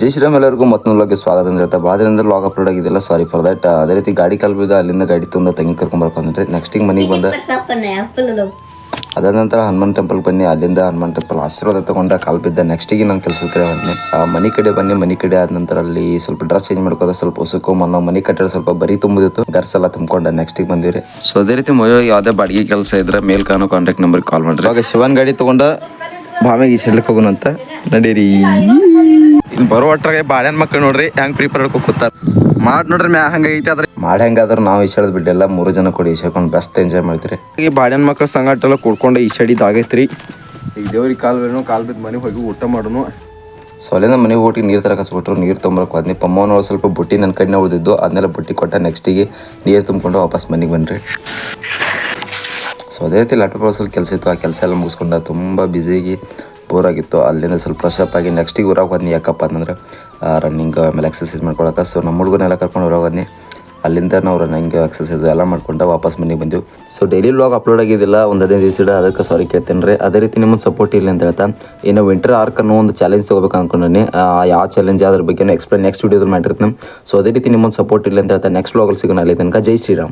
ಜೈ ಶ್ರೀರಾಮ್ ಎಲ್ಲರಿಗೂ ಮತ್ತೊಂದು ಲಾಗೆ ಸ್ವಾಗತ ಅಂತ ಭಾಳ ದಿನದಿಂದ ಲಾಗ್ ಅಪ್ಲೋಡ್ ಆಗಿದೆಲ್ಲ ಸಾರಿ ಫಾರ್ ದಟ್ ಅದೇ ರೀತಿ ಗಾಡಿ ಕಲ್ಬಿದ ಅಲ್ಲಿಂದ ಗಾಡಿ ತುಂಬ ತಂಗಿ ಕರ್ಕೊಂಡ್ ನೆಕ್ಸ್ಟ್ ಮನೆಗೆ ಬಂದ ಅದಾದ ನಂತರ ಹನುಮಾನ್ ಟೆಂಪಲ್ ಬನ್ನಿ, ಅಲ್ಲಿಂದ ಹನುಮಾನ್ ಟೆಂಪಲ್ ಆಶೀರ್ವಾದ ತಗೊಂಡ ಕಾಲ್ ಬಿದ್ದ ನೆಕ್ಸ್ಟಿಗೆ ನಾನು ಕೆಲಸದ ಕಡೆ ಬನ್ನಿ. ಮನೆ ಕಡೆ ಬನ್ನಿ, ಮನೆ ಕಡೆ ಆದ ನಂತರ ಅಲ್ಲಿ ಸ್ವಲ್ಪ ಡ್ರೆಸ್ ಚೇಂಜ್ ಮಾಡ್ಕೋದ ಸ್ವಲ್ಪ ಉಸುಕು ಮನ ಮನೆ ಕಟ್ಟಡ ಸ್ವಲ್ಪ ಬರೀ ತುಂಬಿದಿತ್ತು ಗರ್ಸ್ ಎಲ್ಲ ತುಂಬಿಕೊಂಡ ನೆಕ್ಸ್ಟಿಗೆ ಬಂದಿವ್ರಿ. ಸೊ ಅದೇ ರೀತಿ ಮೊಯೋ ಯಾವುದೇ ಬಾಡಿಗೆ ಕೆಲಸ ಇದ್ರೆ ಮೇಲ್ ಕಾನು ಕಾಂಟ್ಯಾಕ್ಟ್ ನಂಬರ್ಗೆ ಕಾಲ್ ಮಾಡ್ರಿ. ಆಗ ಶಿವನ್ ಗಾಡಿ ತಗೊಂಡ ಭಾಮಿಗೆ ಈ ಹೋಗೋಣ ಅಂತ ನಡೀರಿ. ಬರೋ ಒಟ್ರಾಗೆ ಬಾಳೆನ್ ಮಕ್ಕಳು ನೋಡ್ರಿ ಹೆಂಗ್ ಪ್ರಿಪೇರ್ ಕೂತಾರ ಮಾಡಿ ನೋಡ್ರಿ ಮ್ಯಾ ಹಂಗೈತಿ ಅದ್ರ ಮಾಡಿ ಹೆಂಗಾದ್ರೆ ನಾವು ಈಶಾಡದ್ ಬಿಟ್ಟೆಲ್ಲ ಮೂರು ಜನ ಕೂಡ ಈಶಾಡ್ಕೊಂಡು ಬೆಸ್ಟ್ ಎಂಜಾಯ್ ಮಾಡ್ತೀರಿ. ಈ ಬಾಳೆನ್ ಮಕ್ಕಳ ಸಂಗಾಟ ಎಲ್ಲ ಕುಡ್ಕೊಂಡು ಈಶಾಡಿದ್ ಆಗೈತ್ರಿ. ಈಗ ದೇವ್ರಿಗೆ ಕಾಲ್ ಬೇನು ಕಾಲ್ ಬಿದ್ದು ಮನೆಗೆ ಹೋಗಿ ಊಟ ಮಾಡೋನು. ಸೊಲೆನ ಮನೆ ಮನೆಗೆ ಹೋಗಿ ನೀರು ತರ ಕಸ್ಬಿಟ್ರು ನೀರು ತೊಂಬರಕ್ಕೆ ಹೋದ್ನಿ. ಪಮ್ಮನವ್ರು ಸ್ವಲ್ಪ ಬುಟ್ಟಿ ನನ್ನ ಕಣ್ಣೆ ಉಳಿದಿದ್ದು ಅದನ್ನೆಲ್ಲ ಬುಟ್ಟಿ ಕೊಟ್ಟ ನೆಕ್ಸ್ಟಿಗೆ ನೀರು ತುಂಬಿಕೊಂಡು ವಾಪಸ್ ಮನೆಗೆ ಬನ್ನಿರಿ ಸೊ ಅದೇ ರೀತಿ ಲ್ಯಾಪ್ಟಾಪ್ ಸ್ವಲ್ಪ ಕೆಲಸ ಇತ್ತು ಆ ಕೆಲಸ ಎಲ್ಲ ಮುಗಿಸ್ಕೊಂಡ ತುಂಬ ಬ್ಯುಸಿಯಾಗಿ ಬೋರ್ ಆಗಿತ್ತು ಅಲ್ಲಿಂದ ಸ್ವಲ್ಪ ಫ್ರೆಶ್ ಆಗಿ ನೆಕ್ಸ್ಟಿಗೆ ಊರಾಗ ಬಂದ್ನಿ ಯಾಕಪ್ಪ ಅಂತಂದ್ರೆ ರನ್ನಿಂಗ್ ಆಮೇಲೆ ಎಕ್ಸಸೈಸ್ ಮಾಡ್ಕೊಳಕ್ಕೆ ಸೊ ನಮ್ಮ ಹುಡುಗನೆಲ್ಲ ಕರ್ಕೊಂಡು ಊರಾಗ ಹೋದ್ನಿ. ಅಲ್ಲಿಂದ ನಾವು ರನ್ನಿಂಗ್ ಎಕ್ಸಸೈಸ್ ಎಲ್ಲ ಮಾಡ್ಕೊಂಡು ವಾಪಸ್ ಮನೆಗೆ ಬಂದೆವು. ಸೊ ಡೈಲಿ ಲಾಗ್ ಅಪ್ಲೋಡ್ ಆಗಿದ್ದಿಲ್ಲ. ಒಂದು ಹದಿನೈದು ದಿವಸ ಇಡ, ಅದಕ್ಕೆ ಸಾರಿ ಕೇಳ್ತೇನೆ ರೀ. ಅದೇ ರೀತಿ ನಿಮ್ಮನ್ನು ಸಪೋರ್ಟ್ ಇಲ್ಲ ಅಂತ ಹೇಳ್ತಾ, ಇನ್ನು ವಿಂಟರ್ ಆರ್ಕ್ ಅನ್ನೋ ಒಂದು ಚಾಲೆಂಜ್ ತೊಗೋಬೇಕು ಅಂದ್ಕೊಂಡಿ ಯಾವ ಚಾಲೆಂಜ್ ಅದ್ರ ಬಗ್ಗೆ ಎಕ್ಸ್ಪ್ಲೇನ್ ನೆಕ್ಸ್ಟ್ ವೀಡಿಯೋದಲ್ಲಿ ಮಾಡಿರ್ತೀನಿ. ಸೊ ಅದೇ ರೀತಿ ನಿಮ್ಮೊಂದು ಸಪೋರ್ಟ್ ಇಲ್ಲ ಅಂತ ಹೇಳ್ತಾ ನೆಕ್ಸ್ಟ್ ವ್ಲಾಗಲ್ಲಿ ಸಿಗೋಣ ಅಲ್ಲಿ ತನಕ. ಜೈ ಶ್ರೀರಾಮ್.